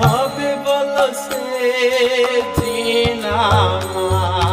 হবে বলছে দিন আমার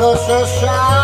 Rosh Hashanah.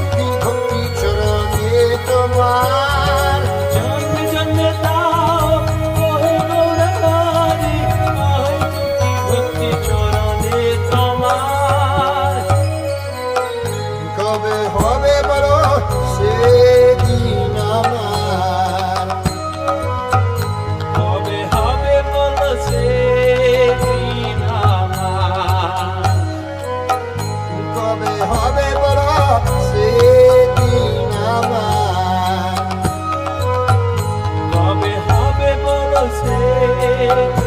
Thank you.